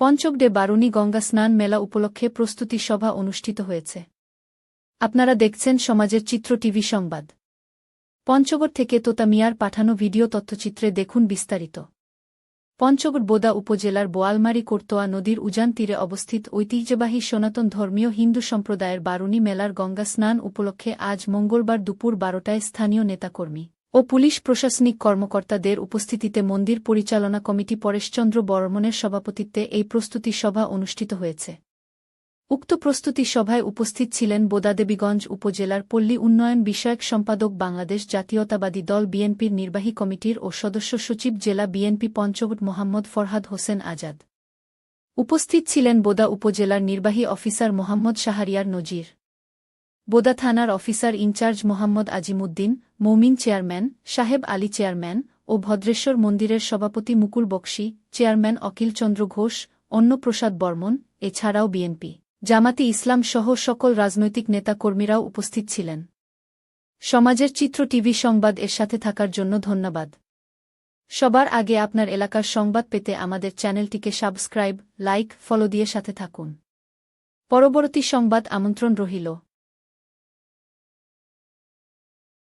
পঞ্চগড়ে বারুণী গঙ্গা স্নান মেলা উপলক্ষে প্রস্তুতি সভা অনুষ্ঠিত হয়েছে। আপনারা দেখছেন সমাজের চিত্র টিভি সংবাদ। পঞ্চগড় থেকে তোতা মিয়ার পাঠানো ভিডিও তথ্যচিত্রে দেখুন বিস্তারিত। পঞ্চগড় বোদা উপজেলার বোয়ালমারি কোর্তোয়া নদীর উজান তীরে অবস্থিত ঐতিহ্যবাহী সনাতন ধর্মীয় হিন্দু সম্প্রদায়ের বারুণী মেলার গঙ্গা স্নান উপলক্ষে আজ মঙ্গলবার দুপুর বারোটায় স্থানীয় নেতাকর্মী ও পুলিশ প্রশাসনিক কর্মকর্তাদের উপস্থিতিতে মন্দির পরিচালনা কমিটি পরেশচন্দ্র বর্মনের সভাপতিত্বে এই প্রস্তুতি সভা অনুষ্ঠিত হয়েছে। উক্ত প্রস্তুতি সভায় উপস্থিত ছিলেন বোদাদেবীগঞ্জ উপজেলার পল্লী উন্নয়ন বিষয়ক সম্পাদক বাংলাদেশ জাতীয়তাবাদী দল বিএনপির নির্বাহী কমিটির ও সদস্য সচিব জেলা বিএনপি পঞ্চবট মোহাম্মদ ফরহাদ হোসেন আজাদ। উপস্থিত ছিলেন বোদা উপজেলার নির্বাহী অফিসার মোহাম্মদ শাহরিয়ার নজির। বোদা থানার officer in charge Mohammad Azimuddin, Moumin chairman সাহেব আলী চেয়ারম্যান ও ভদ্রেশ্বর মন্দিরের সভাপতি মুকুল বক্সি, চেয়ারম্যান অখিল চন্দ্র ঘোষ, অন্নপ্রসাদ বর্মন, এছাড়াও বিএনপি। জামাতি ইসলাম সহ সকল রাজনৈতিক নেতাকর্মীরাও উপস্থিত ছিলেন। সমাজের চিত্র টিভি সংবাদ এর সাথে থাকার জন্য ধন্যবাদ। সবার আগে আপনার এলাকার সংবাদ পেতে আমাদের চ্যানেলটিকে সাবস্ক্রাইব, লাইক, ফলো দিয়ে সাথে থাকুন। পরবর্তী সংবাদ আমন্ত্রণ রহিল।